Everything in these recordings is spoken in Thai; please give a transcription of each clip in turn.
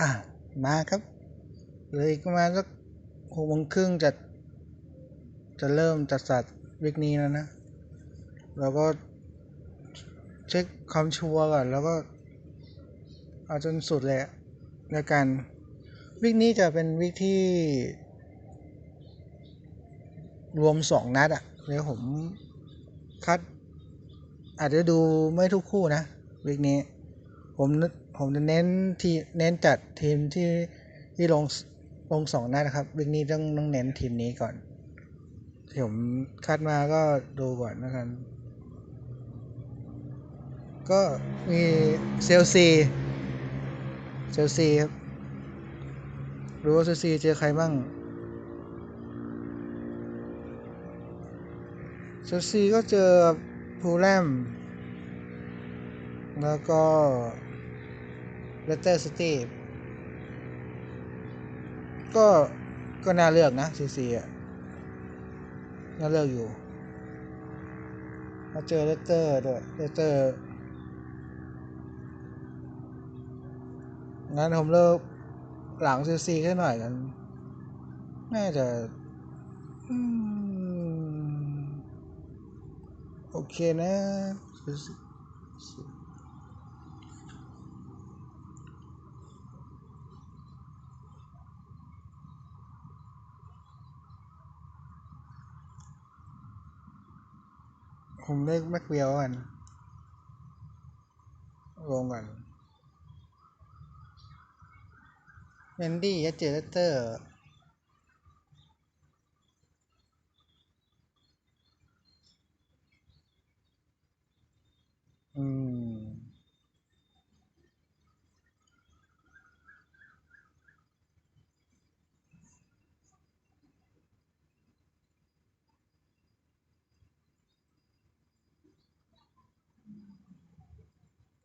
อะมาครับเลยก็มาสักหกโมงครึ่งจะจะเริ่มจัดสัตว์วิกนี้แล้วนะ เราก็เช็คความชัวร์ก่อน แล้วก็เอาจนสุดเลยแล้วกัน วิกนี้จะเป็นวิกที่ รวมสองนัดอะเดี๋ยวผมคัด อาจจะดูไม่ทุกคู่นะวิกนี้ ผม ผมจะเน้นที่เน้นจัดทีมที่ที่ลงลงสองนัดนะครับวิกนี้ต้องต้องเน้นทีมนี้ก่อนที่ผมคัดมาก็ดูก่อนนะครับ ก็มีเซลซีเซลซีครับรู้ว่าเซลซีเจอใครบ้างเชลซีก็เจอพูลแลมแล้วก็ เลสเตอร์ซิตี้ก็ก็น่าเลือกนะซีซีอะน่าเลือกอยู่มาเจอเลสเตอร์ด้วยเลสเตอร์งั้นผมเลิกหลังซีซีแค่หน่อยกันน่าจะโอเคนะ ผมเลือกแม็กเวลกัน ลงก่อนเมนดี้ยัดเจเลเตอร์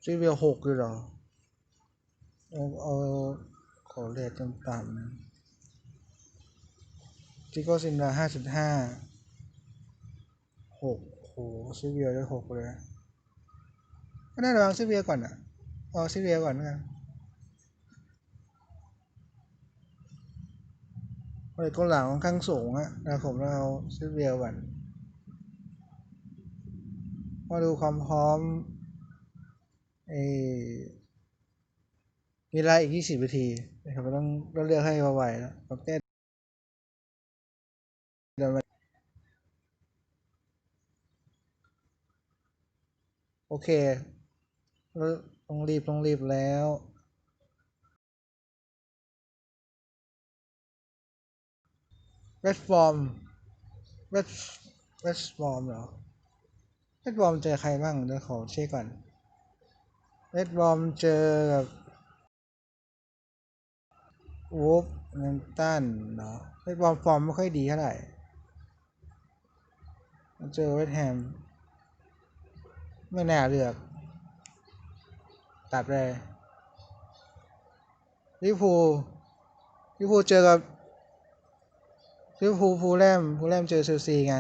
ซีเวียหกเลยเหรอ เอาเอาขอเลทต่ำๆนะจิโกซินดาห้าจุดห้าหกโหซีเวียได้หกเลยก็น่าจะวางซีเวียก่อนอะเอาซีเวียก่อนนเพราะกองหลังค่อนข้างสูงอะนะผมเราเอาซีเวียก่อนมาดูความพร้อม เอมีเวลาอีก 20 นาทีนะครับต้องต้องเลือกให้ไวๆแล้วผมแก้เดินมาโอเค ต้องรีบ ต้องรีบแล้วเวสฟอร์มเวสเวสฟอร์มเหรอเวสฟอร์มเจอใครบ้างเดี๋ยวขอเช็คก่อน เวสฟอมเจอกับวูฟนันตันเนาะเวสฟอมฟอร์มไม่ค่อยดีเท่าไหร่เจอเวสแฮม ไม่น่าเลือก ตัดเลยลิพูลิพูเจอกับลิพูฟูแลมฟูแลมเจอเชลซีไง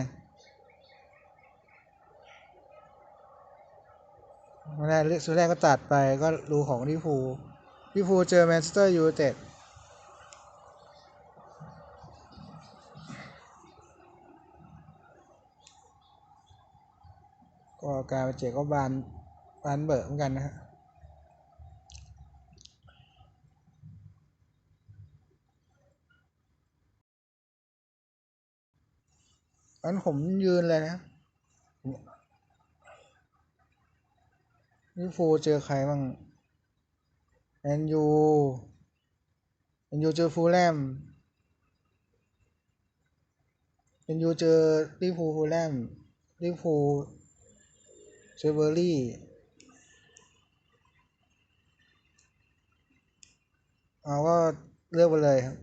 วัน แรกสุดแรกก็ตัดไปก็ดูของลิพูลิพูเจอแมนเชสเตอร์ยูไนเต็ดก็การเจอก็บานบานเบิร์เหมือนกันนะฮะอันผมยืนเลยนะ ลิฟูเจอใครบ้างแอนยูแอนยูเจอฟูแลมแอนยูเจอลิฟูฟูแลมลิฟูเจอเบอร์รี่เอาก็เลือกไปเลยครับ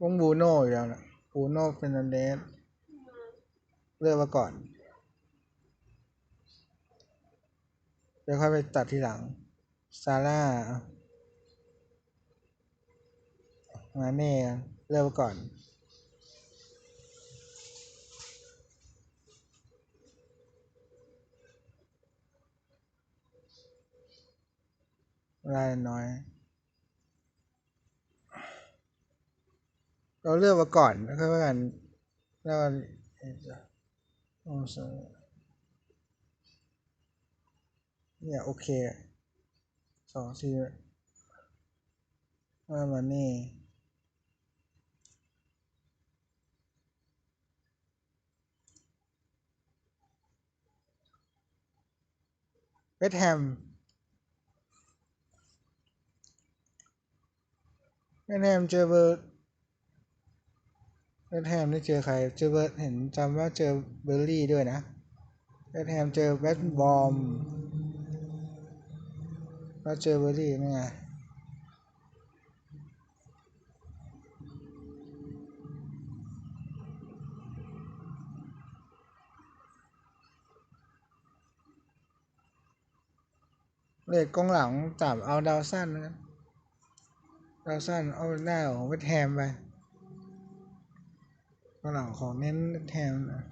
วงบูโน่อยู่แล้วนะบูโน่เฟรนันเดสเลือกมาก่อน เดี๋ยวค่อยไปตัดทีหลัง ซาร่ามาเน่เลือกมาก่อนมเวลาน้อย เราเลือกมาก่อนแล้วค่อยว่ากันแล้วกันโอ้ส เนี่ยโอเคสองสี่ว่ามานี่เวสแฮมเวสแฮมเจอเบอร์เวสแฮมได้เจอใคร เจอเบอร์เห็นจำว่าเจอเบอร์ลี่ด้วยนะเวสแฮมเจอเวสต์บอม แล้วเจอเบอร์ลี่นี่ไงเลดกองหลังจับเอาดาวสั้นนะครับดาวสั้นเอาหน้าของเวทแฮมไปกองหลังของเน้นเวทแฮมนะ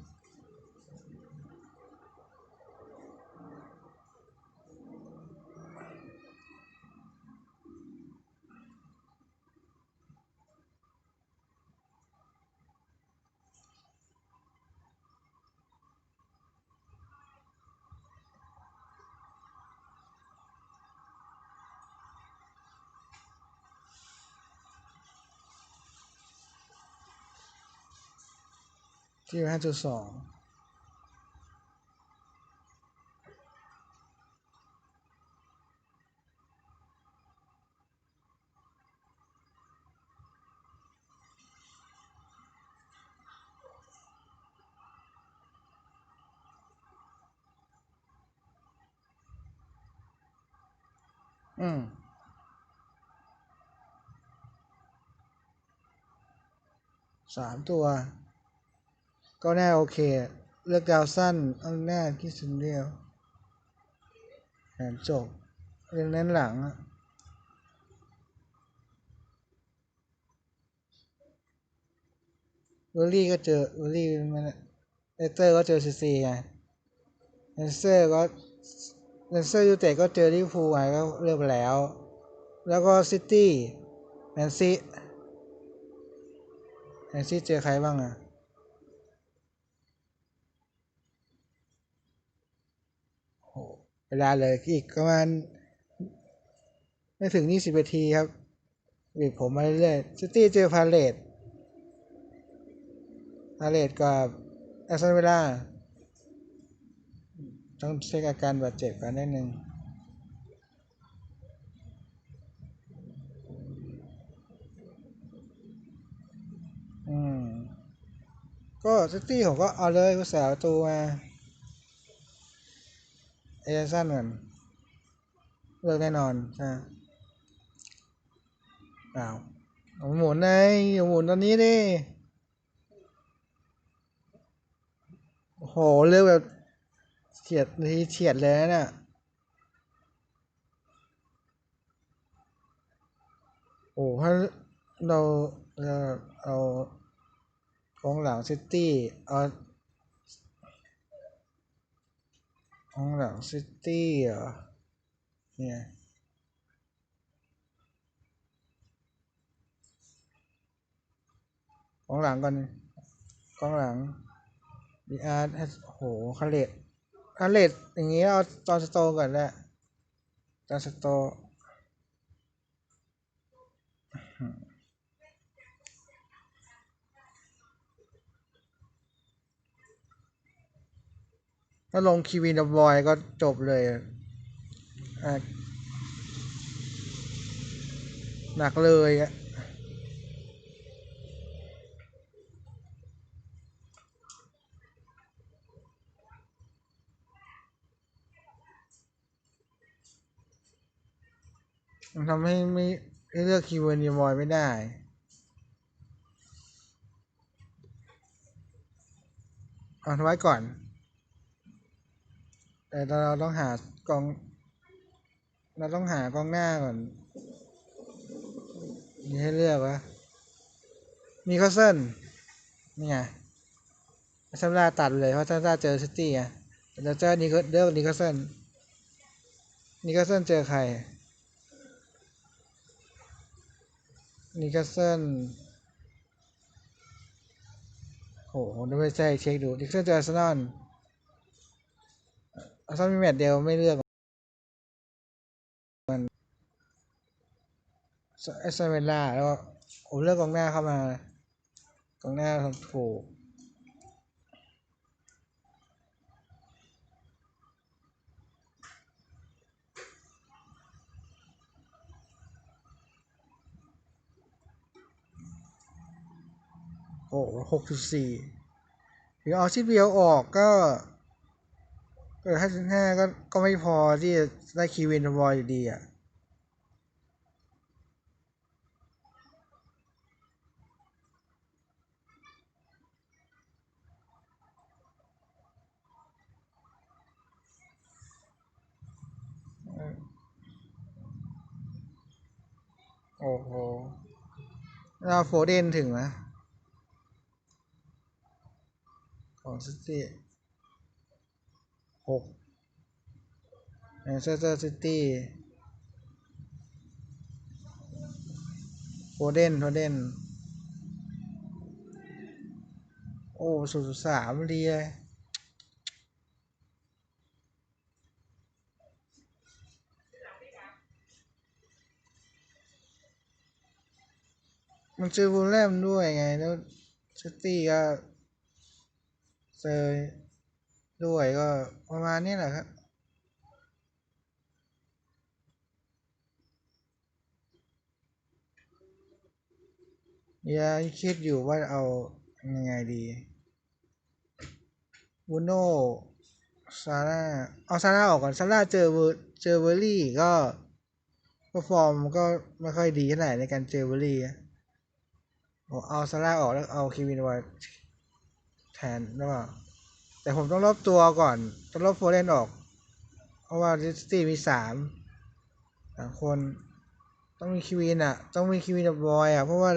ที่ห้าจุดสองอืมสามตัว ก็แน่าโอเค เลือกดาวสั้นเอาหน้าคิดสินเดียวแผนจบเรื่องนั้นหลังอะวอร์ลี่ก็เจอวอร์ลี่มันเลสเตอร์ก็เจอซีซีไงเลสเตอร์ก็เลสเตอร์ยูเต็ดก็เจอลิเวอร์พูลไงก็เลือกไปแล้ว แล้วก็ซิตี้แมนซีแมนซีเจอใครบ้างอะ เวลาเลยอีกประมาณไม่ถึงยี่สิบนาทีครับบีบผมมาเรื่อยๆซิตี้เจอพาเลตพาเลตกับแอสตันวิลล่าต้องเช็คอาการบาดเจ็บกันนิดนึงอืม ก็ซิตี้ผมก็เอาเลยผู้สาวตัวมา เอเจนสันก่อนเลือกแน่นอนใช่เปล่าเอาหมุนไงอาหมุนตอนนี้ดิโหเลือกแบบเฉียดทีเฉียดเลยนะเนี่ยโอ้ถ้าเราเราเอากองหลังซิตี้เอา กองหลังซิตี้เหรอเนี่ยกองหลังก่อนกองหลังดีอาร์โอ้โหคาเลตคาเลตอย่างงี้เอาจอนสโตก่อนแหละจอนสโต ถ้าลงคีวีนบอยก็จบเลยหนักเลยอะมันทำให้ไม่เลือกคีย์เวิร์ดบอยไม่ได้เอาไว้ก่อน แต่เราต้องหากอง เราต้องหากองหน้าก่อน มีให้เลือกวะมีคาเซิลนี่ไงซัมลาตัดเลยเพราะซัมลาเจอซิตี้ไงเราเจอนี่ก็เลือกนิคาเซิลนิคาเซิลเจอใครนิคาสเซิลโหผมต้องไปใช่เช็คดูนิคาสเซิลเจออาร์เซนอล อามีแมตช์เดียวไม่เลือกมันเอสเซเวล่าแล้วผมเลือกกองหน้าเข้ามากองหน้าทำถูกโอ้หกจุดสี่ถึงเอาชิดเบียวออกก็ เออห้าจุดห้าก็ก็ไม่พอที่จะได้คีวินบอยอยู่ดีอะโอ้โหเราโฟเดนถึงไหมของซิตี้ หกแมนเชสเตอร์ซิตี้โฟเดนโฟเดนโอ้สุดสามดีเลยมันเจอวูลแลมด้วยไง แล้วซิตี้ก็เจอ ด้วยก็ประมาณนี้แหละครับยังคิดอยู่ว่าเอายังไงดีบูโน่ซาร่าเอาซาร่าออกก่อนซาร่าเจอเวอร์เจอเวอร์รี่ก็ก็ฟอร์มก็ไม่ค่อยดีเท่าไหร่ในการเจอเวอร์รี่อะผมเอาซาร่าออกแล้วเอาคีวินไว้แทนหรือเปล่า แต่ผมต้องลบตัวก่อน ต้องลบโฟเรนออก เพราะว่าดิสตี้มีสามสามคน ต้องมีคีวินอะ ต้องมีคีวินกับบอยอะ เพราะว่า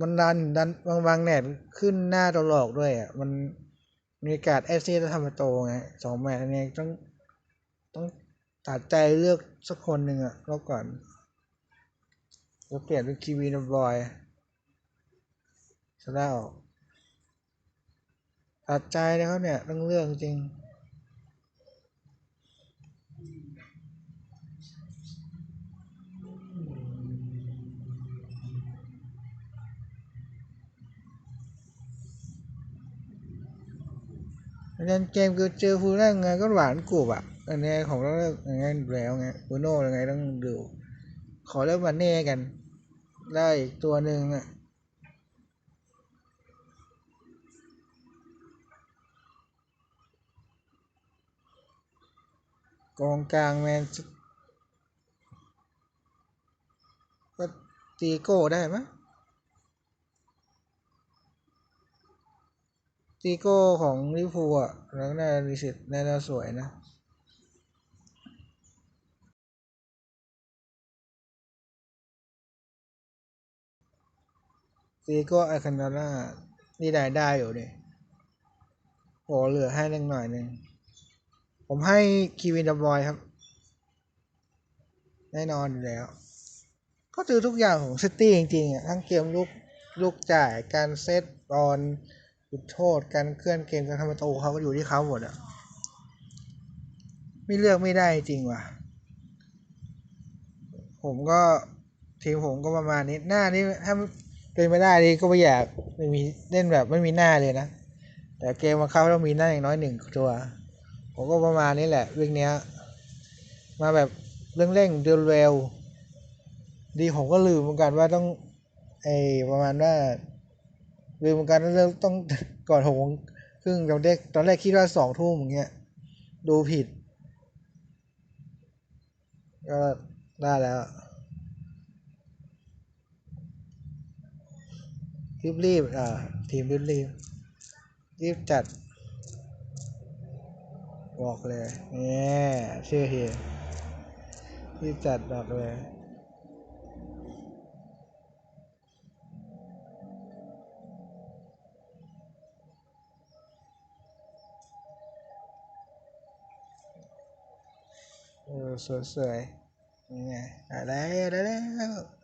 มันดันดันบางบางแนตขึ้นหน้าตัวหลอกด้วยอะ มันมีโอกาสเอฟซีจะทำประตูไงสองแมตช์นี้ต้องต้องตัดใจเลือกสักคนหนึ่งอะรอบก่อนแล้วเปลี่ยนเป็นคีวีนบอยซะแล้ว ตัดใจนะครับเนี่ยต้องเลือกจริง เล่นเกมคือเจอฟูแลมไงก็หวานกรุบอะอันนี้ของเราเลือกย่างงั้นอยู่แล้วไงบูโน่ยังไงต้องดู ขอเลือกมันเน่กัน ได้อีกตัวหนึ่งอะ กองกลางแมนก็ตีโก้ได้ไหมตีโก้ของลิเวอร์พูอะแล้วน่าดีสิทธิ์น่าสวยนะตีโก้อาคันดาร่านี่ได้ได้อยู่เนี่ยโหเหลือให้เล็กหน่อยหนึ่ง ผมให้คีวินดับบอยครับ แน่นอนอยู่แล้ว ก็คือทุกอย่างของซิตี้จริงๆอะทั้งเกมลูกลูกจ่ายการเซตบอลจุดโทษ การเคลื่อนเกมการทำประตูเขาก็อยู่ที่เขาหมดอะ ไม่เลือกไม่ได้จริงว่ะ ผมก็ทีมผมก็ประมาณนี้หน้านี่ถ้าเป็นไม่ได้นี่ก็ไม่อยากไม่มีเล่นแบบไม่มีหน้าเลยนะ แต่เกมมาเข้าต้องมีหน้าอย่างน้อยหนึ่งตัว ผมก็ประมาณนี้แหละวิ่งเนี้ย มาแบบเร่งเร่งเดินเร็วดีผมก็ลืมเหมือนกันว่าต้องไอประมาณว่าลืมเหมือนกันเริ่มต้องก่อนหกโมงครึ่งตอนแรกตอนแรกคิดว่าสองทุ่มอย่างเงี้ยดูผิด ก็ได้แล้วรีบรีบอ่าทีมรีบรีบรีบจัด บอกเลยเนี่ยชื่อเฮียรีบจัดบอกเลยเออสวยๆนี่ไงได้แล้วได้แล้ว